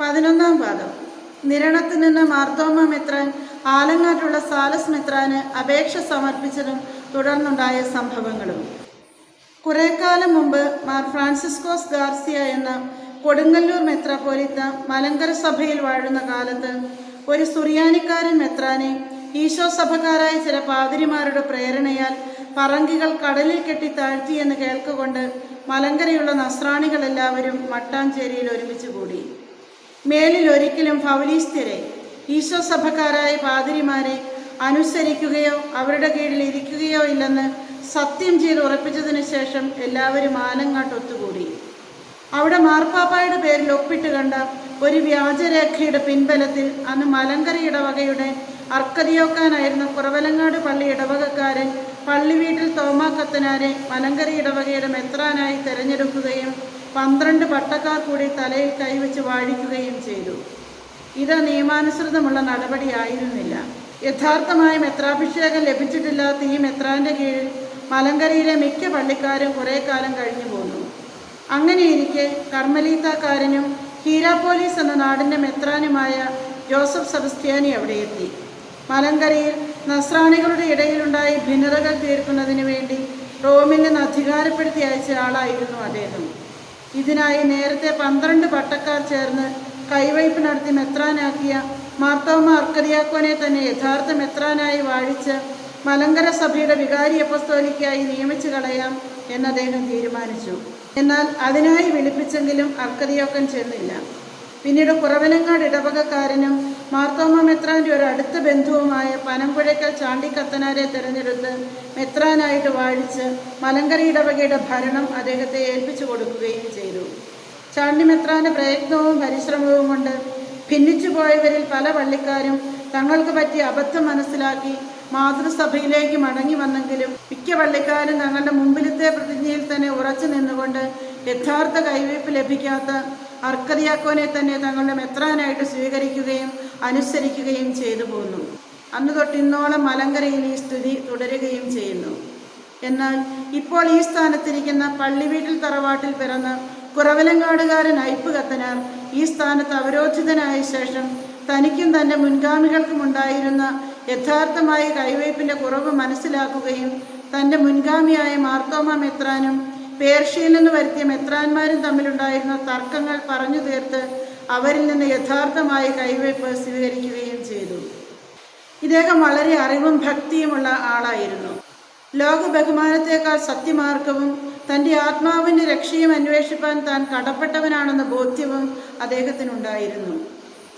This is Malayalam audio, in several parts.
പതിനൊന്നാം പാദം. നിരണത്ത് നിന്ന് മാർത്തോമ മെത്രാൻ ആലങ്ങാട്ടുള്ള സാലസ് മെത്രാന് അപേക്ഷ സമർപ്പിച്ചതും തുടർന്നുണ്ടായ സംഭവങ്ങളും. കുറേക്കാലം കാലം മുമ്പ് മാർ ഫ്രാൻസിസ്കോസ് ഗാർസിയ എന്ന കൊടുങ്ങല്ലൂർ മെത്രാപ്പോലിത്ത മലങ്കര സഭയിൽ വാഴുന്ന കാലത്ത് ഒരു സുറിയാനിക്കാരൻ മെത്രാനെ ഈശോ സഭക്കാരായ ചില പാതിരിമാരുടെ പ്രേരണയാൽ പറങ്കികൾ കടലിൽ കെട്ടി താഴ്ത്തിയെന്ന് കേൾക്കുകൊണ്ട് മലങ്കരയുള്ള നസ്രാണികളെല്ലാവരും മട്ടാഞ്ചേരിയിൽ ഒരുമിച്ച് കൂടി. മേലിൽ ഒരിക്കലും ഫൗലീസ്ത്യരെ ഈശോ സഭക്കാരായ പാതിരിമാരെ അനുസരിക്കുകയോ അവരുടെ കീഴിൽ ഇരിക്കുകയോ ഇല്ലെന്ന് സത്യം ചെയ്ത് ഉറപ്പിച്ചതിന് ശേഷം എല്ലാവരും ആലങ്ങാട്ട് ഒത്തുകൂടി. അവിടെ മാർപ്പാപ്പായുടെ പേരിൽ ഒപ്പിട്ട് കണ്ട ഒരു വ്യാജരേഖയുടെ പിൻബലത്തിൽ അന്ന് മലങ്കര ഇടവകയുടെ അർക്കതിയോക്കാനായിരുന്ന കുറവലങ്ങാട് പള്ളി ഇടവകക്കാരൻ പള്ളി വീട്ടിൽ തോമാക്കത്തനാരെ മലങ്കര ഇടവകയുടെ മെത്രാനായി തെരഞ്ഞെടുക്കുകയും പന്ത്രണ്ട് പട്ടക്കാർ കൂടി തലയിൽ കൈവച്ച് വാഴിക്കുകയും ചെയ്തു. ഇത് നിയമാനുസൃതമുള്ള നടപടിയായിരുന്നില്ല യഥാർത്ഥമായ മെത്രാഭിഷേകം ലഭിച്ചിട്ടില്ലാത്ത ഈ മെത്രാന്റെ കീഴിൽ മലങ്കരയിലെ മിക്ക പള്ളിക്കാരും കുറേ കാലം കഴിഞ്ഞു പോന്നു. അങ്ങനെയിരിക്കെ കർമ്മലീത്താക്കാരനും ഹീരാപോലീസ് എന്ന നാടിന്റെ മെത്രാനുമായ ജോസഫ് സബസ്ത്യാനി അവിടെ എത്തി. മലങ്കരയിൽ നസ്രാണികളുടെ ഇടയിലുണ്ടായി ഭിന്നതകൾ തീർക്കുന്നതിന് വേണ്ടി റോമിൽ നിന്ന് അധികാരപ്പെടുത്തി അയച്ച ആളായിരുന്നു അദ്ദേഹം. ഇതിനായി നേരത്തെ പന്ത്രണ്ട് പട്ടക്കാർ ചേർന്ന് കൈവയ്പ് നടത്തി മെത്രാനാക്കിയ മാർത്തോമ അർക്കതിയാക്കോനെ തന്നെ യഥാർത്ഥ മെത്രാനായി വാഴിച്ച് മലങ്കര സഭയുടെ വികാരി അപ്പസ്തോലിക്കായി നിയമിച്ചു കളയാം എന്ന് അദ്ദേഹം തീരുമാനിച്ചു. എന്നാൽ അതിനായി വിളിപ്പിച്ചെങ്കിലും അർക്കതിയോക്കൻ ചെന്നില്ല. പിന്നീട് കുറവനങ്ങാട് ഇടവകക്കാരനും മാർത്തോമ മെത്രാന്റെ ഒരു അടുത്ത ബന്ധുവുമായ പനമ്പുഴയ്ക്കൽ ചാണ്ടിക്കത്തനാരെ തിരഞ്ഞെടുത്ത് മെത്രാനായിട്ട് വാഴിച്ച് മലങ്കര ഇടവകയുടെ ഭരണം അദ്ദേഹത്തെ ഏൽപ്പിച്ചു കൊടുക്കുകയും ചെയ്തു. ചാണ്ടി മെത്രാന്റെ പ്രയത്നവും പരിശ്രമവും കൊണ്ട് ഭിന്നിച്ചു പോയവരിൽ പല പള്ളിക്കാരും തങ്ങൾക്ക് പറ്റിയ അബദ്ധം മനസ്സിലാക്കി മാതൃസഭയിലേക്ക് മടങ്ങി വന്നെങ്കിലും മിക്ക പള്ളിക്കാരും തങ്ങളുടെ മുമ്പിലത്തെ പ്രതിജ്ഞയിൽ തന്നെ ഉറച്ചു നിന്നുകൊണ്ട് യഥാർത്ഥ കൈവയ്പ് ലഭിക്കാത്ത അർക്കതിയാക്കോനെ തന്നെ തങ്ങളുടെ മെത്രാനായിട്ട് സ്വീകരിക്കുകയും അനുസരിക്കുകയും ചെയ്തു പോന്നു. അന്ന് തൊട്ട് ഇന്നോളം മലങ്കരയിൽ ഈ സ്ഥിതി തുടരുകയും ചെയ്യുന്നു. എന്നാൽ ഇപ്പോൾ ഈ സ്ഥാനത്തിരിക്കുന്ന പള്ളിവീട്ടിൽ തറവാട്ടിൽ പിറന്ന കുറവലങ്ങാടുകാരൻ കത്തനാർ ഈ സ്ഥാനത്ത് അവരോധിതനായ ശേഷം തനിക്കും തന്റെ മുൻഗാമികൾക്കും ഉണ്ടായിരുന്ന യഥാർത്ഥമായ കൈവയ്പിന്റെ കുറവ് മനസ്സിലാക്കുകയും തന്റെ മുൻഗാമിയായ മാർത്തോമ മെത്രാനും പേർഷ്യയിൽ നിന്ന് വരുത്തിയ മെത്രാന്മാരും തമ്മിലുണ്ടായിരുന്ന തർക്കങ്ങൾ പറഞ്ഞു തീർത്ത് അവരിൽ നിന്ന് യഥാർത്ഥമായ കൈവയ്പ് സ്വീകരിക്കുകയും ചെയ്തു. ഇദ്ദേഹം വളരെ അറിവും ഭക്തിയുമുള്ള ആളായിരുന്നു. ലോക ബഹുമാനത്തേക്കാൾ സത്യമാർഗവും തന്റെ ആത്മാവിന്റെ രക്ഷയും അന്വേഷിപ്പാൻ താൻ കടപ്പെട്ടവനാണെന്ന ബോധ്യവും അദ്ദേഹത്തിനുണ്ടായിരുന്നു.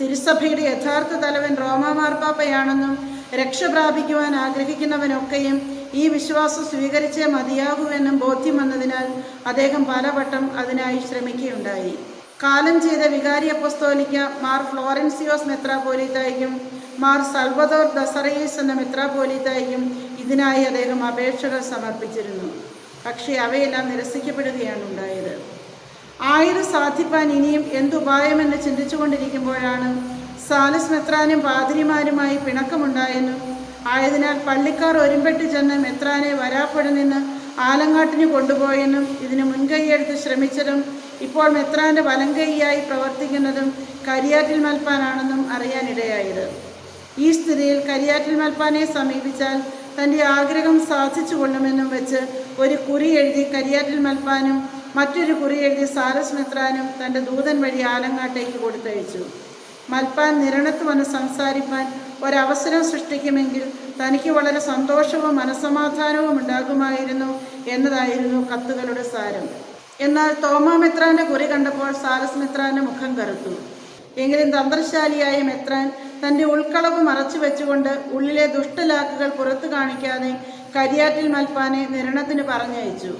തിരുസഭയുടെ യഥാർത്ഥ തലവൻ റോമാ മാർപ്പാപ്പയാണെന്നും രക്ഷ പ്രാപിക്കുവാൻ ആഗ്രഹിക്കുന്നവനൊക്കെയും ഈ വിശ്വാസം സ്വീകരിച്ചേ മതിയാകൂവെന്നും ബോധ്യം വന്നതിനാൽ അദ്ദേഹം പലവട്ടം അതിനായി ശ്രമിക്കുകയുണ്ടായി. കാലം ചെയ്ത വികാരി അപ്പസ്തോലിക്ക മാർ ഫ്ലോറൻസിയോസ് മെത്രാപോലീത്തായും മാർ സൽവദോർ ദസറയേസ് എന്ന മെത്രാപോലീത്തായും ഇതിനായി അദ്ദേഹം അപേക്ഷകൾ സമർപ്പിച്ചിരുന്നു. പക്ഷേ അവയെല്ലാം നിരസിക്കപ്പെടുകയാണ് ഉണ്ടായത്. ആയുധ സാധിപ്പാൻ ഇനിയും എന്തുപായമെന്ന് ചിന്തിച്ചുകൊണ്ടിരിക്കുമ്പോഴാണ് സാലസ് മെത്രാനും പാതിരിമാരുമായി പിണക്കമുണ്ടായെന്നും ആയതിനാൽ പള്ളിക്കാർ ഒരുമ്പെട്ട് ചെന്ന് മെത്രാനെ വരാപ്പുഴ നിന്ന് ആലങ്ങാട്ടിന് കൊണ്ടുപോയെന്നും ഇതിന് മുൻകൈയെടുത്ത് ശ്രമിച്ചതും ഇപ്പോൾ മെത്രാന്റെ വലങ്കൈയായി പ്രവർത്തിക്കുന്നതും കരിയാറ്റിൽ മൽപ്പാനാണെന്നും അറിയാനിടയായത്. ഈ സ്ഥിതിയിൽ കരിയാറ്റിൽ മൽപ്പാനെ സമീപിച്ചാൽ തന്റെ ആഗ്രഹം സാധിച്ചു കൊള്ളുമെന്നും വെച്ച് ഒരു കുറി എഴുതി കരിയാറ്റിൽ മൽപ്പാനും മറ്റൊരു കുറി എഴുതി സാരസ് മെത്രാനും തന്റെ ദൂതൻ വഴി ആലങ്ങാട്ടേക്ക് കൊടുത്തയച്ചു. മൽപ്പാൻ നിരണത്ത് വന്ന് സംസാരിപ്പാൻ ഒരവസരം സൃഷ്ടിക്കുമെങ്കിൽ തനിക്ക് വളരെ സന്തോഷവും മനസമാധാനവും ഉണ്ടാകുമായിരുന്നു എന്നതായിരുന്നു കത്തുകളുടെ സാരം. എന്നാൽ തോമാ മെത്രാന്റെ കുറി കണ്ടപ്പോൾ സാരസ് മെത്രാന്റെ മുഖം കറുത്തു. എങ്കിലും തന്ത്രശാലിയായ മെത്രാൻ തന്റെ ഉൾക്കളവ് മറച്ചു വെച്ചുകൊണ്ട് ഉള്ളിലെ ദുഷ്ടലാക്കുകൾ പുറത്തു കാണിക്കാതെ കരിയാറ്റിൽ മൽപ്പാനെ നിരണത്തിന് പറഞ്ഞയച്ചു.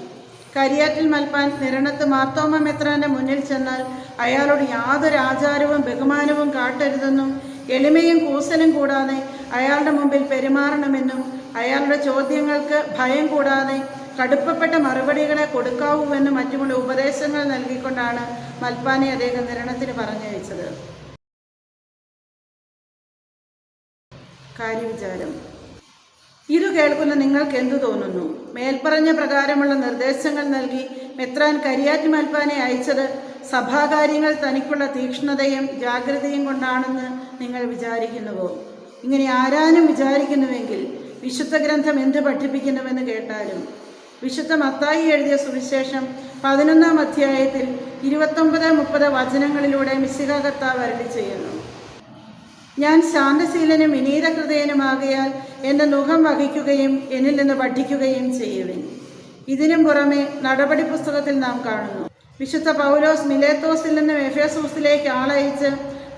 കരിയാറ്റിൽ മൽപ്പാൻ നിരണത്ത് മാർത്തോമ മെത്രാന്റെ മുന്നിൽ ചെന്നാൽ അയാളോട് യാതൊരു ആചാരവും ബഹുമാനവും കാട്ടരുതെന്നും എളിമയും കൂസലും കൂടാതെ അയാളുടെ മുമ്പിൽ പെരുമാറണമെന്നും അയാളുടെ ചോദ്യങ്ങൾക്ക് ഭയം കൂടാതെ കടുപ്പപ്പെട്ട മറുപടികളെ കൊടുക്കാവൂവെന്നും മറ്റുമുള്ള ഉപദേശങ്ങൾ നൽകിക്കൊണ്ടാണ് മൽപ്പാനെ അദ്ദേഹം നിരണത്തിന് പറഞ്ഞയച്ചത് കാര്യവിചാരം. ഇത് കേൾക്കുന്ന നിങ്ങൾക്ക് എന്തു തോന്നുന്നു? മേൽപ്പറഞ്ഞ പ്രകാരമുള്ള നിർദ്ദേശങ്ങൾ നൽകി മെത്രാൻ കരിയാറ്റ് മൽപ്പാനെ അയച്ചത് സഭാകാര്യങ്ങൾ തനിക്കുള്ള തീക്ഷ്ണതയും ജാഗ്രതയും കൊണ്ടാണെന്ന് നിങ്ങൾ വിചാരിക്കുന്നുവോ? ഇങ്ങനെ ആരാനും വിചാരിക്കുന്നുവെങ്കിൽ വിശുദ്ധ ഗ്രന്ഥം എന്ത് പഠിപ്പിക്കുന്നുവെന്ന് കേട്ടാലും വിശുദ്ധ മത്തായി എഴുതിയ സുവിശേഷം പതിനൊന്നാം അധ്യായത്തിൽ ഇരുപത്തൊമ്പത് മുപ്പത് വചനങ്ങളിലൂടെ മിശിക കർത്താവ് അരളി ചെയ്യുന്നു. ഞാൻ ശാന്തശീലനും വിനീതഹൃദയനുമാകയാൽ എന്റെ മുഖം വഹിക്കുകയും എന്നിൽ നിന്ന് പഠിക്കുകയും ചെയ്യുവിൻ. ഇതിനും പുറമെ നടപടി പുസ്തകത്തിൽ നാം കാണുന്നു. വിശുദ്ധ പൗലോസ് മിലേത്തോസിൽ നിന്ന് എഫേസൂസിലേക്ക് ആളയച്ച്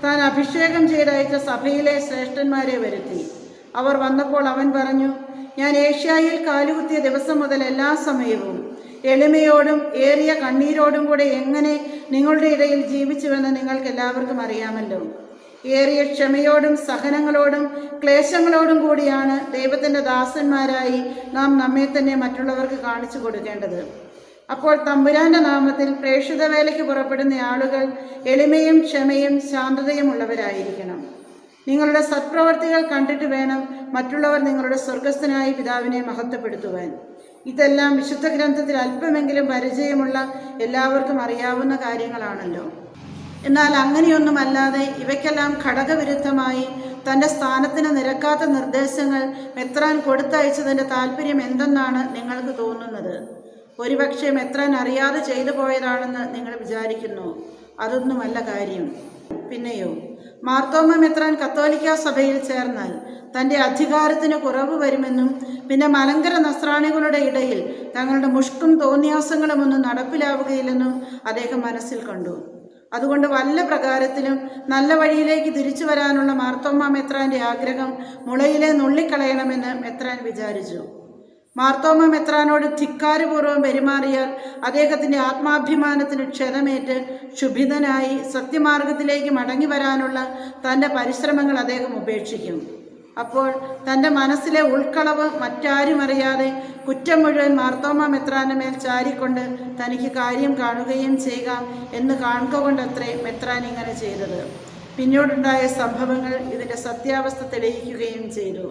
താൻ അഭിഷേകം ചെയ്തയച്ച സഭയിലെ ശ്രേഷ്ഠന്മാരെ വരുത്തി. അവർ വന്നപ്പോൾ അവൻ പറഞ്ഞു ഞാൻ ഏഷ്യയിൽ കാലുകുത്തിയ ദിവസം മുതൽ എല്ലാ സമയവും എളിമയോടും ഏറിയ കണ്ണീരോടും കൂടെ എങ്ങനെ നിങ്ങളുടെ ഇടയിൽ ജീവിച്ചുവെന്ന് നിങ്ങൾക്ക് എല്ലാവർക്കും അറിയാമല്ലോ. ഏറിയ ക്ഷമയോടും സഹനങ്ങളോടും ക്ലേശങ്ങളോടും കൂടിയാണ് ദൈവത്തിന്റെ ദാസന്മാരായി നാം നമ്മെ തന്നെ മറ്റുള്ളവർക്ക് കാണിച്ചു കൊടുക്കേണ്ടത്. അപ്പോൾ തമ്പുരാന്റെ നാമത്തിൽ പ്രേക്ഷിത വേലയ്ക്ക് പുറപ്പെടുന്ന ആളുകൾ എളിമയും ക്ഷമയും ശാന്തതയും ഉള്ളവരായിരിക്കണം. നിങ്ങളുടെ സത്പ്രവർത്തികൾ കണ്ടിട്ട് വേണം മറ്റുള്ളവർ നിങ്ങളുടെ സ്വർഗസ്ഥനായ പിതാവിനെ മഹത്വപ്പെടുത്തുവാൻ. ഇതെല്ലാം വിശുദ്ധ ഗ്രന്ഥത്തിൽ അല്പമെങ്കിലും പരിചയമുള്ള എല്ലാവർക്കും അറിയാവുന്ന കാര്യങ്ങളാണല്ലോ. എന്നാൽ അങ്ങനെയൊന്നുമല്ലാതെ ഇവയ്ക്കെല്ലാം ഘടകവിരുദ്ധമായി തന്റെ സ്ഥാനത്തിന് നിരക്കാത്ത നിർദ്ദേശങ്ങൾ മെത്രാൻ കൊടുത്തയച്ചതിന്റെ താല്പര്യം എന്തെന്നാണ് നിങ്ങൾക്ക് തോന്നുന്നത്? ഒരുപക്ഷെ മെത്രാൻ അറിയാതെ ചെയ്തു പോയതാണെന്ന് നിങ്ങൾ വിചാരിക്കുന്നു. അതൊന്നുമല്ല കാര്യം. പിന്നെയോ? മാർത്തോമ മെത്രാൻ കത്തോലിക്ക സഭയിൽ ചേർന്നാൽ തന്റെ അധികാരത്തിന് കുറവ് വരുമെന്നും പിന്നെ മലങ്കര നസ്രാണികളുടെ ഇടയിൽ തങ്ങളുടെ മുഷ്കും തോന്നിയാസങ്ങളും ഒന്നും നടപ്പിലാവുകയില്ലെന്നും അദ്ദേഹം മനസ്സിൽ കണ്ടു. അതുകൊണ്ട് വല്ല പ്രകാരത്തിലും നല്ല വഴിയിലേക്ക് തിരിച്ചു വരാനുള്ള മാർത്തോമ്മ മെത്രാന്റെ ആഗ്രഹം മുളയിലെ നുള്ളിക്കളയണമെന്ന് മെത്രാൻ വിചാരിച്ചു. മാർത്തോമ മെത്രാനോട് ധിക്കാരപൂർവം പെരുമാറിയാൽ അദ്ദേഹത്തിന്റെ ആത്മാഭിമാനത്തിന് ക്ഷതമേറ്റ് ക്ഷുഭിതനായി സത്യമാർഗത്തിലേക്ക് മടങ്ങി വരാനുള്ള തന്റെ പരിശ്രമങ്ങൾ അദ്ദേഹം ഉപേക്ഷിക്കും. അപ്പോൾ തന്റെ മനസ്സിലെ ഉൾക്കളവ് മറ്റാരും അറിയാതെ കുറ്റം മുഴുവൻ മാർത്തോമ മെത്രാന്റെ മേൽ ചാരിക്കൊണ്ട് തനിക്ക് കാര്യം കാണുകയും ചെയ്യുക എന്ന് കാണുക കൊണ്ടത്രേ മെത്രാൻ ഇങ്ങനെ ചെയ്തത്. പിന്നീടുണ്ടായ സംഭവങ്ങൾ ഇതിന്റെ സത്യാവസ്ഥ തെളിയിക്കുകയും ചെയ്തു.